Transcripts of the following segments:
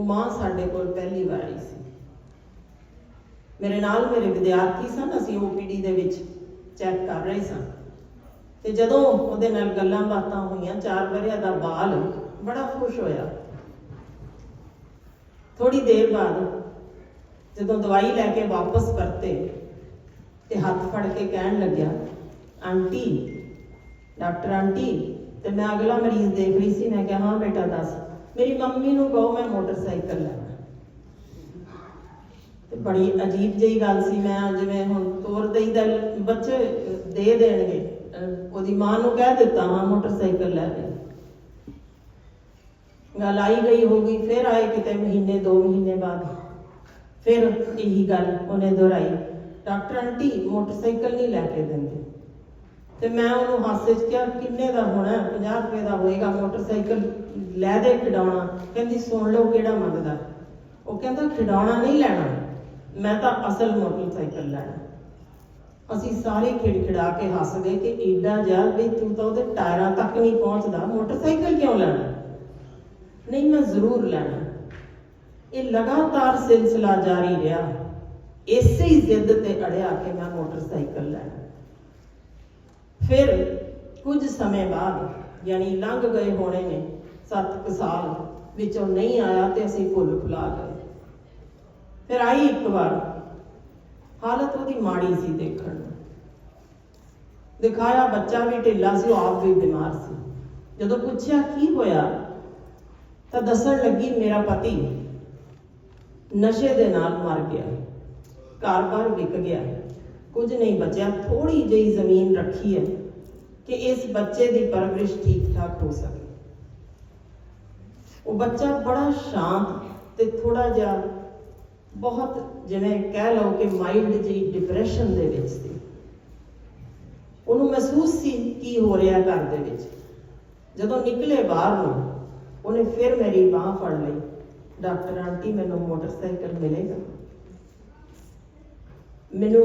ਉਹ ਮਾਂ ਸਾਡੇ ਕੋਲ ਪਹਿਲੀ ਵਾਰ ਆਈ ਸੀ। ਮੇਰੇ ਨਾਲ ਮੇਰੇ ਵਿਦਿਆਰਥੀ ਸਨ, ਅਸੀਂ ਓਪੀਡੀ ਦੇ ਵਿੱਚ ਚੈੱਕ ਕਰ ਰਹੇ ਸਾਂ। ਤੇ ਜਦੋਂ ਉਹਦੇ ਨਾਲ ਗੱਲਾਂ ਬਾਤਾਂ ਹੋਈਆਂ, ਚਾਰ ਵਰਿਆਂ ਦਾ ਬਾਲ ਬੜਾ ਖੁਸ਼ ਹੋਇਆ। ਥੋੜੀ ਦੇਰ ਬਾਅਦ ਜਦੋਂ ਦਵਾਈ ਲੈ ਕੇ ਵਾਪਸ ਪਰਤੇ ਤੇ ਹੱਥ ਫੜ ਕੇ ਕਹਿਣ ਲੱਗਿਆ, ਆਂਟੀ, ਡਾਕਟਰ ਆਂਟੀ, ਤੇ ਮੈਂ ਅਗਲਾ ਮਰੀਜ਼ ਦੇਖ ਰਹੀ ਸੀ, ਮੈਂ ਕਿਹਾ, ਹਾਂ ਬੇਟਾ, ਦੱਸ। ਮੇਰੀ ਮੰਮੀ ਨੂੰ ਕਹੋ ਮੈਂ ਮੋਟਰਸਾਈਕਲ ਲੈਣਾ। ਤੇ ਬੜੀ ਅਜੀਬ ਜਿਹੀ ਗੱਲ ਸੀ ਮੈਂ ਜਿਵੇਂ ਹੁਣ ਤੋਰ ਦੇਈਦਾ ਬੱਚੇ ਦੇ ਦੇਣਗੇ ਉਹਦੀ ਮਾਂ ਨੂੰ ਕਹਿ ਦਿੱਤਾ ਹਾਂ ਮੋਟਰਸਾਈਕਲ ਲੈ ਦੇ ਗੱਲ ਆਈ ਗਈ ਹੋ ਗਈ ਫਿਰ ਆਏ ਕਿਤੇ ਮਹੀਨੇ ਦੋ ਮਹੀਨੇ ਬਾਅਦ। ਫਿਰ ਇਹੀ ਗੱਲ ਉਹਨੇ ਦੁਹਰਾਈ। ਡਾਕਟਰ ਆਂਟੀ ਮੋਟਰਸਾਈਕਲ ਨਹੀਂ ਲੈ ਕੇ ਦਿੰਦੇ। ਤੇ ਮੈਂ ਉਹਨੂੰ ਹਾਸੇ 'ਚ ਕਿਹਾ, ਕਿੰਨੇ ਦਾ ਹੋਣਾ? 50 ਰੁਪਏ ਦਾ ਹੋਏਗਾ, ਮੋਟਰਸਾਈਕਲ ਲੈ ਦੇ ਖਿਡੌਣਾ। ਕਹਿੰਦੀ, ਸੁਣ ਲਓ ਕਿਹੜਾ ਮੰਗਦਾ। ਉਹ ਕਹਿੰਦਾ, ਖਿਡੌਣਾ ਨਹੀਂ ਲੈਣਾ। ਮੈਂ ਤਾਂ ਅਸਲ ਮੋਟਰਸਾਈਕਲ ਲੈਣਾ। ਅਸੀਂ ਸਾਰੇ ਖਿੜਖਿੜਾ ਕੇ ਹੱਸ ਗਏ ਕਿ ਏਡਾ ਜਾ ਵੀ ਤੂੰ ਤਾਂ ਉਹਦੇ ਟਾਇਰਾਂ ਤੱਕ ਨਹੀਂ ਪਹੁੰਚਦਾ। ਮੋਟਰਸਾਈਕਲ ਕਿਉਂ ਲੈਣਾ? ਨਹੀਂ, ਮੈਂ ਜ਼ਰੂਰ ਲੈਣਾ। ਇਹ ਲਗਾਤਾਰ ਸਿਲਸਿਲਾ ਜਾਰੀ ਰਿਹਾ। ਇਸੇ ਹੀ ਜ਼ਿੱਦ ਤੇ ਅੜਿਆ ਕਿ ਮੈਂ ਮੋਟਰਸਾਈਕਲ ਲੈਣਾ। ਫਿਰ ਕੁਝ ਸਮੇਂ ਬਾਅਦ ਯਾਨੀ ਲੰਘ ਗਏ ਹੋਣੇ ਨੇ 7 ਸਾਲ ਵਿੱਚੋਂ ਨਹੀਂ ਆਇਆ ਤੇ ਅਸੀਂ ਭੁੱਲ ਭੁਲਾ ਗਏ। ਫਿਰ ਆਈ ਇੱਕ ਵਾਰ, ਹਾਲਤ ਉਹਦੀ ਮਾੜੀ ਸੀ ਦੇਖਣ ਨੂੰ। ਦਿਖਾਇਆ ਬੱਚਾ ਵੀ ਢਿੱਲਾ ਸੀ, ਉਹ ਆਪ ਵੀ ਬਿਮਾਰ ਸੀ। ਜਦੋਂ ਪੁੱਛਿਆ ਕੀ ਹੋਇਆ, ਤਾਂ ਦੱਸਣ ਲੱਗੀ ਮੇਰਾ ਪਤੀ ਨਸ਼ੇ ਦੇ ਨਾਲ ਮਰ ਗਿਆ ਘਰ-ਬਾਰ ਵਿਕ ਗਿਆ। ਕੁਝ ਨਹੀਂ ਬਚਿਆ। ਥੋੜੀ ਜਿਹੀ ਜ਼ਮੀਨ ਰੱਖੀ ਹੈ ਕਿ ਇਸ ਬੱਚੇ ਦੀ ਪਰਵਰਿਸ਼ ਠੀਕ ਠਾਕ ਹੋ ਸਕੇ। ਉਹ ਬੱਚਾ ਬੜਾ ਸ਼ਾਂਤ ਤੇ ਥੋੜਾ ਜਿਹਾ ਬਹੁਤ ਜਿਵੇਂ ਕਹਿ ਲਓ ਕਿ ਮਾਈਲਡ ਜਿਹੀ ਡਿਪਰੈਸ਼ਨ ਦੇ ਵਿੱਚ ਸੀ। ਉਹਨੂੰ ਮਹਿਸੂਸ ਸੀ ਕੀ ਹੋ ਰਿਹਾ ਘਰ ਦੇ ਵਿੱਚ। ਜਦੋਂ ਨਿਕਲੇ ਬਾਹਰ ਨੂੰ, ਉਹਨੇ ਫਿਰ ਮੇਰੀ ਬਾਹ ਫੜ ਲਈ। ਡਾਕਟਰ ਆਂਟੀ, ਮੈਨੂੰ ਮੋਟਰਸਾਈਕਲ ਮਿਲੇਗਾ। ਮੈਨੂੰ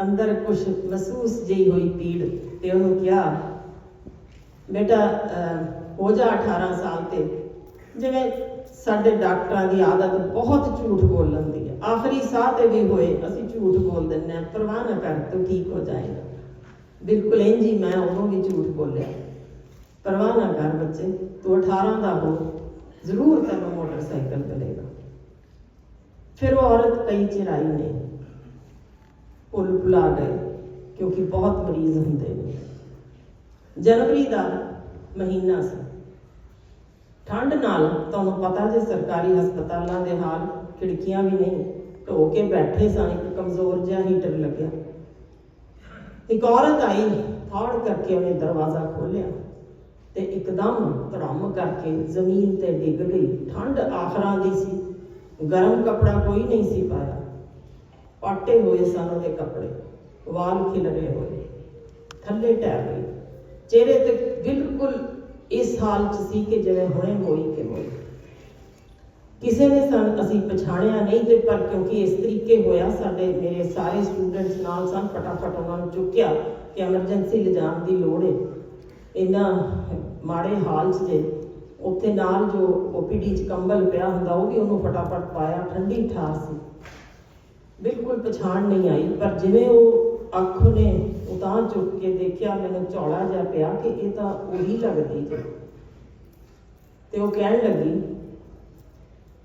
ਅੰਦਰ ਕੁਝ ਮਹਿਸੂਸ ਜਿਹੀ ਹੋਈ ਪੀੜ ਤੇ ਉਹਨੂੰ ਕਿਹਾ, ਬੇਟਾ ਹੋ ਜਾ 18 ਸਾਲ ਤੇ। ਜਿਵੇਂ ਸਾਡੇ ਡਾਕਟਰਾਂ ਦੀ ਆਦਤ ਬਹੁਤ ਝੂਠ ਬੋਲਣ ਦੀ ਹੈ। ਆਖਰੀ ਸਾਹ ਤੇ ਵੀ ਹੋਏ, ਅਸੀਂ ਝੂਠ ਬੋਲ ਦਿੰਦੇ ਹਾਂ। ਪਰਵਾਹ ਨਾ ਕਰ, ਤੂੰ ਠੀਕ ਹੋ ਜਾਏਗਾ। ਬਿਲਕੁਲ ਇੰਜ ਹੀ ਮੈਂ ਉਦੋਂ ਵੀ ਝੂਠ ਬੋਲਿਆ। ਪਰਵਾਹ ਨਾ ਕਰ ਬੱਚੇ, ਤੂੰ 18 ਦਾ ਹੋ, ਜ਼ਰੂਰ ਤੈਨੂੰ ਮੋਟਰਸਾਈਕਲ ਮਿਲੇਗਾ। ਫਿਰ ਉਹ ਔਰਤ ਕਈ ਚਿਰ ਆਈ ਨੇ ਭੁੱਲ ਭੁਲਾ ਗਏ ਕਿਉਂਕਿ ਬਹੁਤ ਮਰੀਜ਼ ਹੁੰਦੇ ਨੇ। ਜਨਵਰੀ ਦਾ ਮਹੀਨਾ ਸੀ। ਠੰਡ ਨਾਲ ਤੁਹਾਨੂੰ ਪਤਾ ਜੇ ਸਰਕਾਰੀ ਹਸਪਤਾਲਾਂ ਦੇ ਹਾਲ ਖਿੜਕੀਆਂ ਵੀ ਨਹੀਂ ਢੋ ਕੇ ਬੈਠੇ ਸਾਂ, ਇੱਕ ਕਮਜ਼ੋਰ ਜਿਹਾ ਹੀਟਰ ਲੱਗਿਆ। ਇੱਕ ਔਰਤ ਆਈ ਥਾੜ ਕਰਕੇ ਉਹਨੇ ਦਰਵਾਜ਼ਾ ਖੋਲ੍ਹਿਆ ਤੇ ਇੱਕਦਮ ਧੜਮ ਕਰਕੇ ਜ਼ਮੀਨ ਤੇ ਡਿੱਗ ਗਈ। ਠੰਡ ਆਖਰਾਂ ਦੀ ਸੀ, ਗਰਮ ਕਪੜਾ ਕੋਈ ਨਹੀਂ ਸੀ ਪਾਇਆ। ਪਾਟੇ ਹੋਏ ਸਨ ਉਹਦੇ ਕੱਪੜੇ, ਵਾਲ ਖਿਲਰੇ ਹੋਏ, ਥੱਲੇ ਟਹਿ ਗਈ। ਚਿਹਰੇ ਤੇ ਬਿਲਕੁਲ ਇਸ ਹਾਲ ਚ ਸੀ ਕਿ ਜਿਵੇਂ ਹੁਣੇ ਹੋਈ ਕਿ ਹੋਈ। ਕਿਸੇ ਨੇ ਸਨ ਅਸੀਂ ਪਛਾਣਿਆ ਨਹੀਂ ਤੇ ਪਰ ਕਿਉਂਕਿ ਇਸ ਤਰੀਕੇ ਹੋਇਆ, ਸਾਡੇ ਮੇਰੇ ਸਾਰੇ ਸਟੂਡੈਂਟਸ ਨਾਲ ਸਨ, ਫਟਾਫਟ ਉਹਨਾਂ ਨੂੰ ਚੁੱਕਿਆ ਕਿ ਐਮਰਜੈਂਸੀ ਲਿਜਾਣ ਦੀ ਲੋੜ ਹੈ ਇਹਨਾਂ ਮਾੜੇ ਹਾਲ 'ਚ ਜੇ ਉੱਥੇ ਨਾਲ ਜੋ ਓਪੀਡੀ 'ਚ ਕੰਬਲ ਪਿਆ ਹੁੰਦਾ, ਉਹ ਵੀ ਉਹਨੂੰ ਫਟਾਫਟ ਪਾਇਆ, ਠੰਡੀ ਠਾਰ ਸੀ। ਬਿਲਕੁਲ ਪਛਾਣ ਨਹੀਂ ਆਈ, ਪਰ ਜਿਵੇਂ ਉਹ ਅੱਖ ਨੇ ਉਤਾਂ ਚੁੱਕ ਕੇ ਦੇਖਿਆ, ਮੈਨੂੰ ਝੋਲਾ ਜਿਹਾ ਪਿਆ ਕਿ ਇਹ ਤਾਂ ਉਹੀ ਲੱਗਦੀ ਜੇ। ਤੇ ਉਹ ਕਹਿਣ ਲੱਗੀ,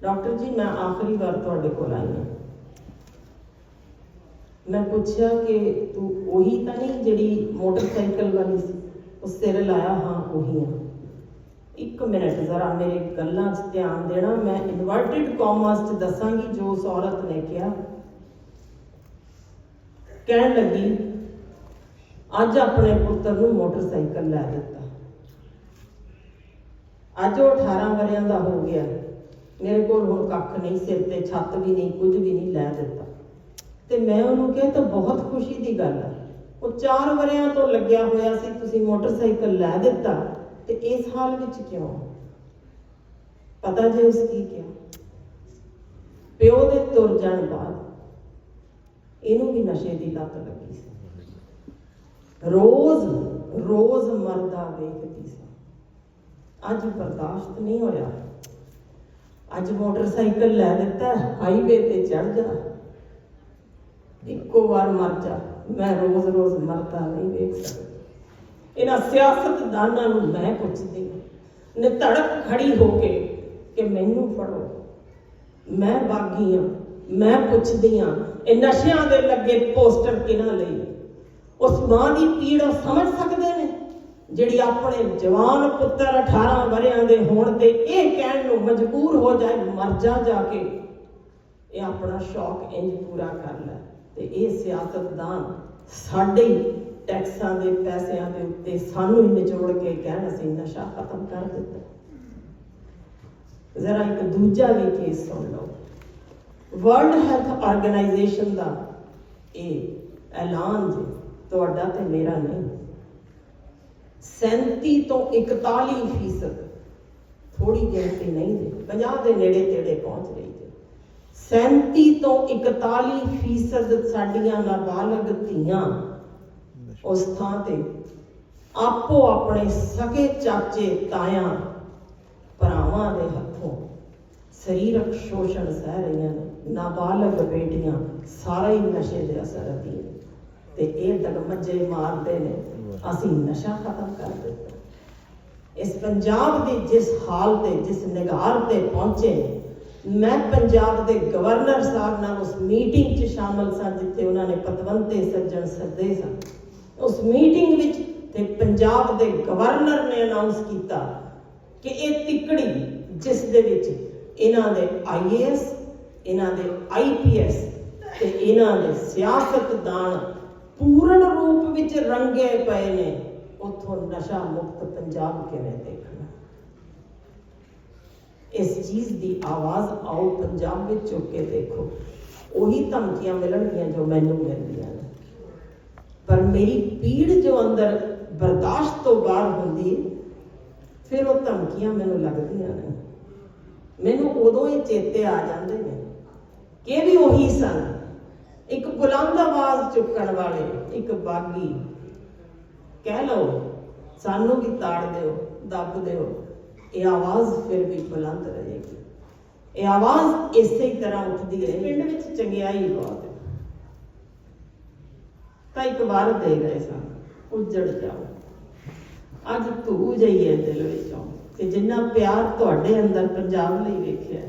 ਡਾਕਟਰ ਜੀ, ਮੈਂ ਆਖਰੀ ਵਾਰ ਤੁਹਾਡੇ ਕੋਲ ਆਈ ਹਾਂ। ਮੈਂ ਪੁੱਛਿਆ ਕਿ ਤੂੰ ਉਹੀ ਤਾਂ ਨਹੀਂ ਜਿਹੜੀ ਮੋਟਰਸਾਈਕਲ ਵਾਲੀ ਸੀ, ਉਹ ਸਿਰ ਲਾਇਆ? ਹਾਂ, ਉਹੀ ਹਾਂ ਇੱਕ ਮਿੰਟ, ਜ਼ਰਾ ਮੇਰੇ ਗੱਲਾਂ 'ਚ ਧਿਆਨ ਦੇਣਾ। ਮੈਂ ਇਨਵਰਟਿਡ ਕਾਮਰਸ 'ਚ ਦੱਸਾਂਗੀ ਜੋ ਉਸ ਔਰਤ ਨੇ ਕਿਹਾ। ਕਹਿਣ ਲੱਗੀ, ਅੱਜ ਆਪਣੇ ਪੁੱਤਰ ਨੂੰ ਮੋਟਰਸਾਈਕਲ ਲੈ ਦਿੱਤਾ। ਅੱਜ ਉਹ 18 ਵਰਿਆਂ ਦਾ ਹੋ ਗਿਆ। ਮੇਰੇ ਕੋਲ ਹੁਣ ਕੱਖ ਨਹੀਂ, ਸਿਰ ਤੇ ਛੱਤ ਵੀ ਨਹੀਂ, ਕੁਝ ਵੀ ਨਹੀਂ ਲੈ ਦਿੱਤਾ। ਤੇ ਮੈਂ ਉਹਨੂੰ ਕਿਹਾ ਤਾਂ ਬਹੁਤ ਖੁਸ਼ੀ ਦੀ ਗੱਲ ਹੈ ਉਹ 4 ਵਰਿਆਂ ਤੋਂ ਲੱਗਿਆ ਹੋਇਆ ਸੀ, ਤੁਸੀਂ ਮੋਟਰਸਾਈਕਲ ਲੈ ਦਿੱਤਾ, ਤੇ ਇਸ ਹਾਲ ਵਿੱਚ ਕਿਉਂ? ਪਤਾ ਜੇ ਉਸ ਕੀ ਕਿਹਾ। ਪਿਓ ਦੇ ਤੁਰ ਜਾਣ ਬਾਅਦ ਇਹਨੂੰ ਵੀ ਨਸ਼ੇ ਦੀ ਲੱਤ ਲੱਗੀ ਸੀ। ਰੋਜ਼ ਰੋਜ਼ ਮਰਦਾ ਵੇਖਦੀ ਸੀ। ਅੱਜ ਬਰਦਾਸ਼ਤ ਨਹੀਂ ਹੋਇਆ। ਅੱਜ ਮੋਟਰਸਾਈਕਲ ਲੈ ਦਿੱਤਾ ਹਾਈਵੇ ਤੇ ਚੜ ਜਾ। ਇੱਕੋ ਵਾਰ ਮਰ ਜਾ। ਮੈਂ ਰੋਜ਼-ਰੋਜ਼ ਮਰਦਾ ਨਹੀਂ ਵੇਖ ਸਕਦਾ। ਇਹਨਾਂ ਸਿਆਸਤਦਾਨਾਂ ਨੂੰ ਮੈਂ ਪੁੱਛਦੀ ਹਾਂ ਨੇ ਧੜਕ ਖੜੀ ਹੋ ਕੇ ਕਿ ਮੈਨੂੰ ਫੜੋ। ਮੈਂ ਬਾਗੀ ਹਾਂ। ਮੈਂ ਪੁੱਛਦੀ ਹਾਂ ਇਹ ਨਸ਼ਿਆਂ ਦੇ ਲੱਗੇ ਪੋਸਟਰ ਕਿਹਨਾਂ ਲਈ? ਉਸ ਮਾਂ ਦੀ ਪੀੜ ਸਮਝ ਸਕਦੇ ਨੇ? ਜਿਹੜੀ ਆਪਣੇ ਜਵਾਨ ਪੁੱਤਰ 18 ਵਰਿਆਂ ਦੇ ਹੋਣ ਤੇ ਇਹ ਕਹਿਣ ਨੂੰ ਮਜਬੂਰ ਹੋ ਜਾਏ, ਮਰ ਜਾ ਜਾ ਕੇ। ਇਹ ਆਪਣਾ ਸ਼ੌਕ ਇੰਜ ਪੂਰਾ ਕਰ ਲੈ ਤੇ ਇਹ ਸਿਆਸਤਦਾਨ ਸਾਡੇ ਹੀ ਟੈਕਸਾਂ ਦੇ ਪੈਸਿਆਂ ਦੇ ਉੱਤੇ ਸਾਨੂੰ ਹੀ ਨਿਚੋੜ ਕੇ ਕਹਿਣ, ਅਸੀਂ ਨਸ਼ਾ ਖਤਮ ਕਰ ਦਿੱਤਾ। ਜ਼ਰਾ ਇੱਕ ਦੂਜਾ ਵੀ ਕੇਸ ਸੁਣ ਲਓ। ਵਰਲਡ ਹੈਲਥ ਆਰਗੇਨਾਈਜੇਸ਼ਨ ਦਾ ਇਹ ਐਲਾਨ ਜੀ, ਤੁਹਾਡਾ ਤੇ ਮੇਰਾ ਨਹੀਂ। 37 ਤੋਂ 41 ਫੀਸਦ ਥੋੜੀ ਗਿਣਤੀ ਨਹੀਂ ਜੀ 50 ਦੇ ਨੇੜੇ ਤੇੜੇ ਪਹੁੰਚ ਰਹੀ ਜੀ। 37 ਤੋਂ 41 ਫੀਸਦ ਸਾਡੀਆਂ ਨਾਬਾਲਗ ਧੀਆਂ ਉਸ ਥਾਂ ਤੇ ਆਪੋ ਆਪਣੇ ਸਕੇ ਚਾਚੇ ਤਾਇਆਂ ਭਰਾਵਾਂ ਦੇ ਹੱਥੋਂ ਸਰੀਰਕ ਸ਼ੋਸ਼ਣ ਸਹਿ ਰਹੀਆਂ ਨੇ। ਨਾਬਾਲਗ ਬੇਟੀਆਂ ਸਾਰਾ ਹੀ ਨਸ਼ੇ ਦੇ ਅਸਰ ਅਧੀਨ ਤੇ ਇਹ ਡਗਮੱਜੇ ਮਾਰਦੇ ਨੇ ਅਸੀਂ ਨਸ਼ਾ ਖਤਮ ਕਰ ਦਿੱਤਾ। ਇਸ ਪੰਜਾਬ ਦੀ ਜਿਸ ਹਾਲ ਤੇ ਜਿਸ ਨਿਗਾਰ ਤੇ ਪਹੁੰਚੇ ਨੇ, ਮੈਂ ਪੰਜਾਬ ਦੇ ਗਵਰਨਰ ਸਾਹਿਬ ਨਾਲ ਉਸ ਮੀਟਿੰਗ 'ਚ ਸ਼ਾਮਲ ਸਾਂ ਜਿੱਥੇ ਉਹਨਾਂ ਨੇ ਪਤਵੰਤੇ ਸੱਜਣ ਸੱਦੇ ਸਨ ਉਸ ਮੀਟਿੰਗ ਵਿੱਚ ਤੇ ਪੰਜਾਬ ਦੇ ਗਵਰਨਰ ਨੇ ਅਨਾਉਂਸ ਕੀਤਾ ਕਿ ਇਹ ਤਿਕੜੀ ਜਿਸ ਦੇ ਵਿੱਚ ਇਹਨਾਂ ਦੇ ਆਈਏਐਸ ਇਹਨਾਂ ਦੇ ਆਈਪੀਐਸ ਤੇ ਇਹਨਾਂ ਦੇ ਸਿਆਸਤਦਾਨ ਪੂਰਨ ਰੂਪ ਵਿੱਚ ਰੰਗੇ ਪਏ ਨੇ, ਉਥੋਂ ਨਸ਼ਾ ਮੁਕਤ ਪੰਜਾਬ ਕਿਵੇਂ ਦੇਖਣਾ? ਇਸ ਚੀਜ਼ ਦੀ ਆਵਾਜ਼ ਆਓ, ਪੰਜਾਬ ਵਿੱਚ ਚੁੱਕ ਕੇ ਦੇਖੋ। ਉਹੀ ਧਮਕੀਆਂ ਮਿਲਣਗੀਆਂ ਜੋ ਮੈਨੂੰ ਮਿਲਦੀਆਂ ਨੇ। ਪਰ ਮੇਰੀ ਪੀੜ ਜੋ ਅੰਦਰ ਬਰਦਾਸ਼ਤ ਤੋਂ ਬਾਹਰ ਹੁੰਦੀ, ਫਿਰ ਉਹ ਧਮਕੀਆਂ ਮੈਨੂੰ ਲੱਗਦੀਆਂ ਨੇ। ਮੈਨੂੰ ਉਦੋਂ ਹੀ ਚੇਤੇ ਆ ਜਾਂਦੇ ਨੇ ਕਿ ਵੀ ਉਹੀ ਸਨ। ਇੱਕ ਬੁਲੰਦ ਆਵਾਜ਼ ਚੁੱਕਣ ਵਾਲੇ, ਇੱਕ ਬਾਗੀ। ਕਹਿ ਲਓ, ਸਾਨੂੰ ਵੀ ਤਾੜ ਦਿਓ, ਦੱਬ ਦਿਓ। ਇਹ ਆਵਾਜ਼ ਫਿਰ ਵੀ ਬੁਲੰਦ ਰਹੇਗੀ। ਇਹ ਆਵਾਜ਼ ਇਸੇ ਤਰ੍ਹਾਂ ਉੱਠਦੀ ਰਹੇ ਪਿੰਡ ਵਿੱਚ ਚੰਗਿਆਈ ਬਹੁਤ ਹੈ। ਤਾਂ ਇੱਕ ਵਾਰ ਦੇ ਗਏ ਸਨ। ਉੱਜੜ ਜਾਓ। ਅੱਜ ਧੂ ਜਾਈਏ ਦਿਲ ਵਿੱਚੋਂ। ਕਿ ਪਿਆਰ ਤੁਹਾਡੇ ਅੰਦਰ ਪੰਜਾਬ ਲਈ ਵੇਖਿਆ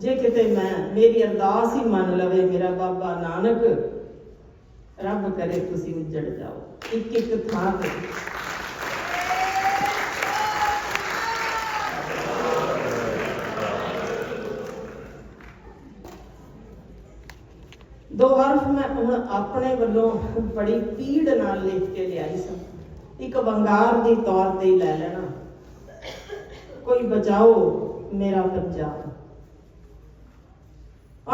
ਜੇ ਕਿਤੇ ਮੈਂ, ਮੇਰੀ ਅਰਦਾਸ ਹੀ ਮੰਨ ਲਵੇ, ਮੇਰਾ ਬਾਬਾ ਨਾਨਕ, ਰੱਬ ਕਰੇ ਤੁਸੀਂ ਉੱਜੜ ਜਾਓ। ਇੱਕ ਇੱਕ ਥਾਂ ਤੇ। ਦੋ ਹਰਫ ਮੈਂ ਹੁਣ ਆਪਣੇ ਵੱਲੋਂ ਬੜੀ ਪੀੜ ਨਾਲ ਲਿਖ ਕੇ ਲਿਆਈ ਸਾਂ ਇੱਕ ਵੰਗਾਰ ਦੀ ਤੌਰ ਤੇ ਹੀ ਲੈ ਲੈਣਾ। ਕੋਈ ਬਚਾਓ ਮੇਰਾ ਪੰਜਾਬ।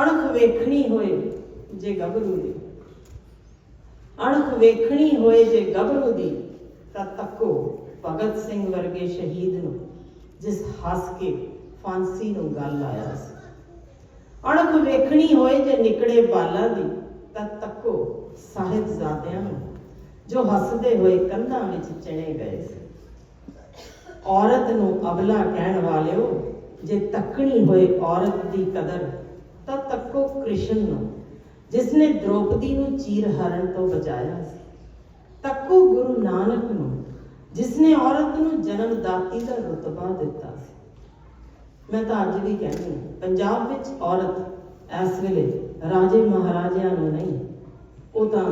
ਅਣਖ ਵੇਖਣੀ ਹੋਏ ਜੇ ਗੱਭਰੂ ਦੀ। ਅਣਖ ਵੇਖਣੀ ਹੋਏ ਜੇ ਗੱਭਰੂ ਦੀ, ਤਾਂ ਤੱਕੋ ਭਗਤ ਸਿੰਘ ਵਰਗੇ ਸ਼ਹੀਦ ਨੂੰ, ਜਿਸ ਹੱਸ ਕੇ ਫਾਂਸੀ ਨੂੰ ਗੱਲ ਆਇਆ ਸੀ। ਅਣਖ ਵੇਖਣੀ ਹੋਏ ਜੇ ਨਿਕੜੇ ਬਾਲਾਂ ਦੀ, ਤਾਂ ਤੱਕੋ ਸਾਹਿਬਜ਼ਾਦਿਆਂ ਨੂੰ, ਜੋ ਹੱਸਦੇ ਹੋਏ ਕੰਧਾਂ ਵਿੱਚ ਚਿਣੇ ਗਏ ਸੀ। ਔਰਤ ਨੂੰ ਅਬਲਾ ਕਹਿਣ ਵਾਲਿਓ, ਜੇ ਤੱਕਣੀ ਹੋਏ ਔਰਤ ਦੀ ਕਦਰ, ਤਾਂ ਤੱਕੋ ਕ੍ਰਿਸ਼ਨ ਨੂੰ ਜਿਸ ਨੇ ਦ੍ਰੋਪਦੀ ਨੂੰ ਚੀਰ ਹਰਨ ਤੋਂ ਬਚਾਇਆ ਸੀ। ਤੱਕੋ ਗੁਰੂ ਨਾਨਕ ਨੂੰ ਜਿਸ ਨੇ ਔਰਤ ਨੂੰ ਜਨਮ ਦਾਤੀ ਦਾ ਰੁਤਬਾ ਦਿੱਤਾ ਸੀ। ਮੈਂ ਤਾਂ ਅੱਜ ਵੀ ਕਹਿੰਦੀ ਹਾਂ, ਪੰਜਾਬ ਵਿੱਚ ਔਰਤ ਇਸ ਵੇਲੇ ਰਾਜੇ ਮਹਾਰਾਜਿਆਂ ਨੂੰ ਨਹੀਂ, ਉਹ ਤਾਂ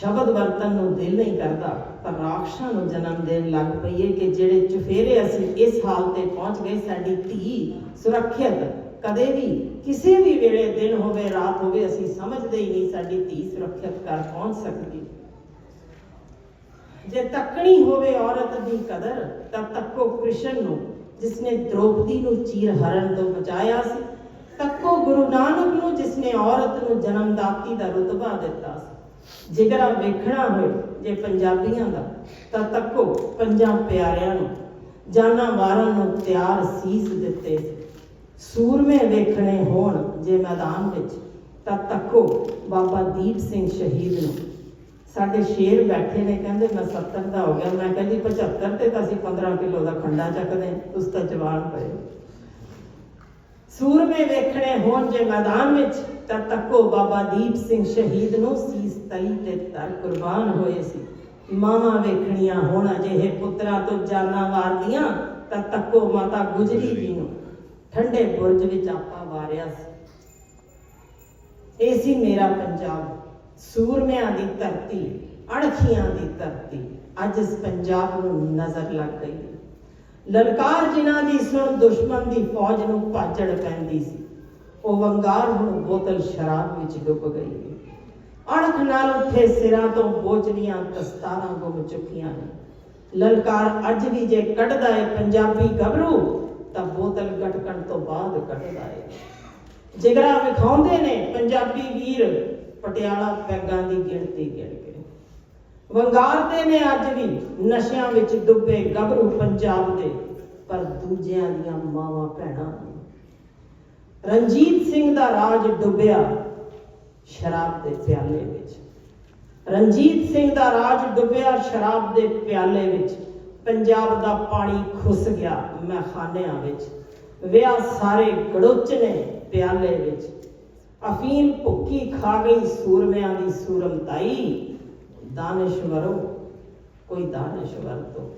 ਸ਼ਬਦ ਵਰਤਨ ਨੂੰ ਦਿਲ ਨਹੀਂ ਕਰਦਾ, ਪਰ ਰਾਖਸ਼ਾਂ ਨੂੰ ਜਨਮ ਦੇਣ ਲੱਗ ਪਈਏ ਕਿ ਜਿਹੜੇ ਚੁਫੇਰੇ ਅਸੀਂ ਇਸ ਹਾਲ ਤੇ ਪਹੁੰਚ ਗਏ, ਸਾਡੀ ਧੀ ਸੁਰੱਖਿਅਤ ਕਦੇ ਵੀ, ਕਿਸੇ ਵੀ ਵੇਲੇ ਦਿਨ ਹੋਵੇ, ਰਾਤ ਹੋਵੇ, ਅਸੀਂ ਸਮਝਦੇ ਹੀ ਨਹੀਂ ਸਾਡੀ ਧੀ ਸੁਰੱਖਿਅਤ ਕਰ ਪਹੁੰਚ ਸਕਦੀ। ਜੇ ਤੱਕਣੀ ਹੋਵੇ ਔਰਤ ਦੀ ਕਦਰ, ਤਾਂ ਤੱਕੋ ਕ੍ਰਿਸ਼ਨ ਨੂੰ, ਜਿਸਨੇ ਦ੍ਰੋਪਦੀ ਨੂੰ ਚੀਰ ਹਰਨ ਤੋਂ ਬਚਾਇਆ ਸੀ, ਤੱਕੋ ਗੁਰੂ ਨਾਨਕ ਨੂੰ, ਜਿਸਨੇ ਔਰਤ ਨੂੰ ਜਨਮਦਾਤੀ ਦਾ ਰੁਤਬਾ ਦਿੱਤਾ ਸੀ। ਜਿਗਰਾ ਵੇਖਣਾ ਹੋਏ ਜੇ ਪੰਜਾਬੀਆਂ ਦਾ ਤਾਂ ਤੱਕੋ ਪੰਜਾਬ ਪਿਆਰਿਆਂ ਨੂੰ ਜਾਨਾਂ ਮਾਰਨ ਨੂੰ ਤਿਆਰ ਸੀਸ ਦਿੱਤੇ। ਸੂਰਮੇ ਵੇਖਣੇ ਹੋਣ ਜੇ ਮੈਦਾਨ ਵਿੱਚ ਤਾਂ ਤੱਕੋ ਬਾਬਾ ਦੀਪ ਸਿੰਘ ਸ਼ਹੀਦ ਨੂੰ। ਸਾਡੇ ਸ਼ੇਰ ਬੈਠੇ ਨੇ ਕਹਿੰਦੇ ਮੈਂ 70 ਦਾ ਹੋ ਗਿਆ ਮੈਂ ਕਹਿੰਦੀ 75 ਤੇ ਤਾਂ ਅਸੀਂ 15 ਕਿਲੋ ਦਾ ਖੰਡਾ ਚੱਕਦੇ ਹਾਂ, ਤਾਂ ਜਵਾਨ ਪਏ ਸੂਰਮੇ ਵੇਖਣੇ ਹੋਣ ਜੇ ਮੈਦਾਨ ਵਿੱਚ ਤਾਂ ਤੱਕੋ ਬਾਬਾ ਦੀਪ ਸਿੰਘ ਸ਼ਹੀਦ ਨੂੰ ਸੀਸ ਤਲੀ ਤੇ ਤਰ ਕੁਰਬਾਨ ਹੋਏ ਸੀ। ਮਾਵਾਂ ਵੇਖਣੀਆਂ ਹੋਣ ਅਜਿਹੇ ਪੁੱਤਰਾਂ ਤੋਂ ਜਾਨਾਂ ਵਾਰਦੀਆਂ ਤਾਂ ਤੱਕੋ ਮਾਤਾ ਗੁਜਰੀ ਜੀ ਨੂੰ ਠੰਡੇ ਬੁਰਜ ਵਿੱਚ ਆਪਾ ਵਾਰਿਆ ਸੀ। ਇਹ ਸੀ ਮੇਰਾ ਪੰਜਾਬ। ਸੂਰਮਿਆਂ ਦੀ ਧਰਤੀ ਅਣਖੀਆਂ ਦੀ ਧਰਤੀ ਅੱਜ ਇਸ ਪੰਜਾਬ ਨੂੰ ਨਜ਼ਰ ਲੱਗ ਗਈ। ਲਲਕਾਰ ਜਿਨ੍ਹਾਂ ਦੀ ਸੁਣ ਦੁਸ਼ਮਣ ਦੀ ਫੌਜ ਨੂੰ ਭਾਜੜ ਪੈਂਦੀ ਸੀ। ਉਹ ਵੰਗਾਰ ਹੁਣ ਬੋਤਲ ਸ਼ਰਾਬ ਵਿੱਚ ਡੁੱਬ ਗਈ। ਅਣਖ ਨਾਲ ਉੱਠੇ ਸਿਰਾਂ ਤੋਂ ਬੋਝਲੀਆਂ ਦਸਤਾਰਾਂ ਗੁੰਮ ਚੁੱਕੀਆਂ ਨੇ। ਲਲਕਾਰ ਅੱਜ ਵੀ ਜੇ ਕੱਢਦਾ ਏ ਪੰਜਾਬੀ ਗੱਭਰੂ, ਤਾਂ ਬੋਤਲ ਗਟਕਣ ਤੋਂ ਬਾਅਦ ਕੱਢਦਾ ਹੈ ਜਿਗਰਾ ਵਿਖਾਉਂਦੇ ਨੇ ਪੰਜਾਬੀ ਵੀਰ, ਪਟਿਆਲਾ ਪੈਗਾਂ ਦੀ ਗਿਣਤੀ ਗਿਣ ਕੇ। ਵੰਗਾਰਦੇ ਨੇ ਅੱਜ ਵੀ, ਨਸ਼ਿਆਂ ਵਿੱਚ ਡੁੱਬੇ ਗੱਭਰੂ ਪੰਜਾਬ ਦੇ, ਪਰ ਦੂਜਿਆਂ ਦੀਆਂ ਮਾਵਾਂ ਭੈਣਾਂ ਰਣਜੀਤ ਸਿੰਘ ਦਾ ਰਾਜ ਡੁੱਬਿਆ ਸ਼ਰਾਬ ਦੇ ਪਿਆਲੇ ਵਿੱਚ। ਰਣਜੀਤ ਸਿੰਘ ਦਾ ਰਾਜ ਡੁੱਬਿਆ ਸ਼ਰਾਬ ਦੇ ਪਿਆਲੇ ਵਿੱਚ। ਪੰਜਾਬ ਦਾ ਪਾਣੀ ਖੁੱਸ ਗਿਆ ਮਹਿਖਾਨਿਆਂ ਵਿੱਚ। ਵਿਆਹ ਸਾਰੇ ਗੜੋਚ ਨੇ ਪਿਆਲੇ ਵਿੱਚ। ਅਫੀਮ ਭੁੱਕੀ ਖਾ ਗਈ ਸੂਰਮਿਆਂ ਦੀ ਸੂਰਮਤਾਈ ਦਾਨਿਸ਼ਵਰੋ ਕੋਈ ਦਾਨਿਸ਼ਵਰ ਤੋਂ।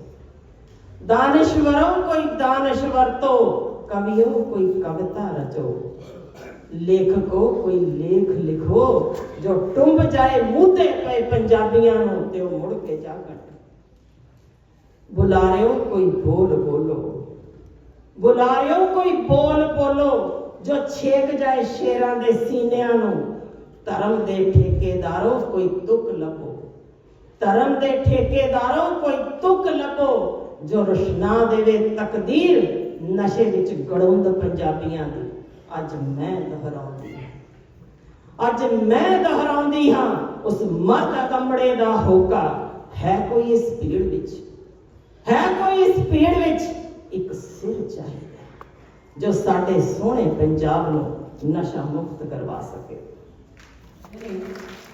ਦਾਨਿਸ਼ਵਰੋ ਕੋਈ ਦਾਨਿਸ਼ਵਰ ਤੋਂ। ਕਵਿਓ ਕੋਈ ਕਵਿਤਾ ਰਚੋ। ਲੇਖਕੋ ਕੋਈ ਲੇਖ ਲਿਖੋ, ਜੋ ਟੁੰਬ ਜਾਏ ਮੂੰਹ ਤੇ ਪਏ ਪੰਜਾਬੀਆਂ ਨੂੰ, ਤੇ ਉਹ ਮੁੜ ਕੇ ਜਾਗਣ ਬੁਲਾਰਿਓ ਕੋਈ ਬੋਲ ਬੋਲੋ। ਬੁਲਾਰਿਓ ਕੋਈ ਬੋਲ ਬੋਲੋ, ਜੋ ਛੇਕ ਜਾਏ ਸ਼ੇਰਾਂ ਦੇ ਸੀਨਿਆਂ ਨੂੰ। ਧਰਮ ਦੇ ਠੇਕੇਦਾਰੋ ਕੋਈ ਤੁਕ ਲੱਭੋ। ਧਰਮ ਦੇ ਠੇਕੇਦਾਰੋ ਕੋਈ ਤੁਕ ਲੱਭੋ, ਜੋ ਰੁਸ਼ਨਾ ਦੇਵੇ ਤਕਦੀਰ ਨਸ਼ੇ ਵਿੱਚ ਗੜੋਂਦ ਪੰਜਾਬੀਆਂ ਦੀ। ਅੱਜ ਮੈਂ ਦੁਹਰਾਉਂਦੀ ਹਾਂ। ਅੱਜ ਮੈਂ ਦੁਹਰਾਉਂਦੀ ਹਾਂ, ਉਸ ਮਰਦ ਕੰਬੜੇ ਦਾ ਹੋਕਾ ਹੈ ਕੋਈ ਇਸ ਭੀੜ ਵਿੱਚ? ਹੈ ਕੋਈ ਇਸ ਭੀੜ ਵਿੱਚ? ਇੱਕ ਸਿਰ ਚਾਹੀਦਾ ਜੋ ਸਾਡੇ ਸੋਹਣੇ ਪੰਜਾਬ ਨੂੰ ਨਸ਼ਾ ਮੁਕਤ ਕਰਵਾ ਸਕੇ।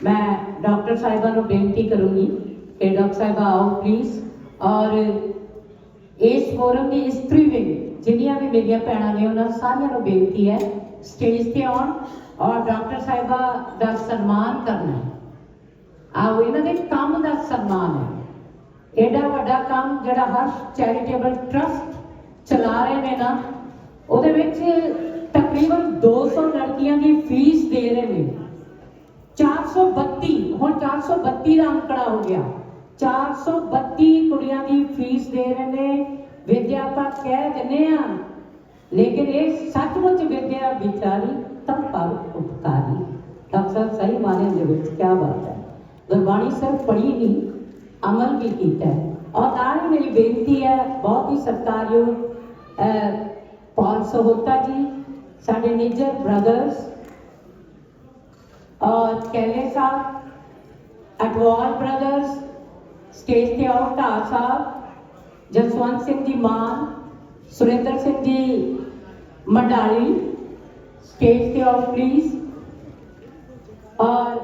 ਮੈਂ ਡਾਕਟਰ ਸਾਹਿਬਾ ਨੂੰ ਬੇਨਤੀ ਕਰੂੰਗੀ ਕਿ ਡਾਕਟਰ ਸਾਹਿਬਾ ਆਓ ਪਲੀਜ਼ ਔਰ ਇਸ ਫੋਰਮ ਦੀ ਇਸਤਰੀ ਵਿੰਗ ਜਿੰਨੀਆਂ ਵੀ ਮੇਰੀਆਂ ਭੈਣਾਂ ਨੇ ਉਹਨਾਂ ਸਾਰਿਆਂ ਨੂੰ ਬੇਨਤੀ ਹੈ ਸਟੇਜ ਤੇ ਆਉਣ ਔਰ ਡਾਕਟਰ ਸਾਹਿਬਾ ਦਾ ਸਨਮਾਨ ਕਰਨਾ ਆਓ, ਇਹਨਾਂ ਦੇ ਕੰਮ ਦਾ ਸਨਮਾਨ ਹੈ। ਐਡਾ ਵੱਡਾ ਕੰਮ ਜਿਹੜਾ ਹਰ ਚੈਰੀਟੇਬਲ ਟਰਸਟ ਚਲਾ ਰਹੇ ਨੇ ਨਾ, ਉਹਦੇ ਵਿੱਚ ਤਕਰੀਬਨ 200 ਲੜਕੀਆਂ ਦੀ ਫੀਸ ਦੇ ਰਹੇ ਨੇ। 432 ਹੁਣ 432 ਦਾ ਅੰਕੜਾ ਹੋ ਗਿਆ। 432 ਕੁੜੀਆਂ ਦੀ ਫੀਸ ਦੇ ਰਹੇ ਨੇ। विद्यापक कह दिया लेकिन ये सचमुच विद्या बिचारी तब पर उपकारी। अक्सर सही माने निवृत्त क्या बात है? गुरबाणी सिर्फ़ पढ़ी नहीं, अमल भी किया है। और आज मेरी बेनती है, बहुत ही सत्कारयोग पॉल सहोता जी, साढ़े निजर ब्रदर्स, और कहले साहब अटवाल ब्रदर्स, स्टेज ते और साहब ਜਸਵੰਤ ਸਿੰਘ ਦੀ ਮਾਂ ਸੁਰਿੰਦਰ ਸਿੰਘ ਦੀ ਮੰਡਾਲੀ ਸਟੇਜ ਤੇ ਆਫ ਪਲੀਜ਼ ਔਰ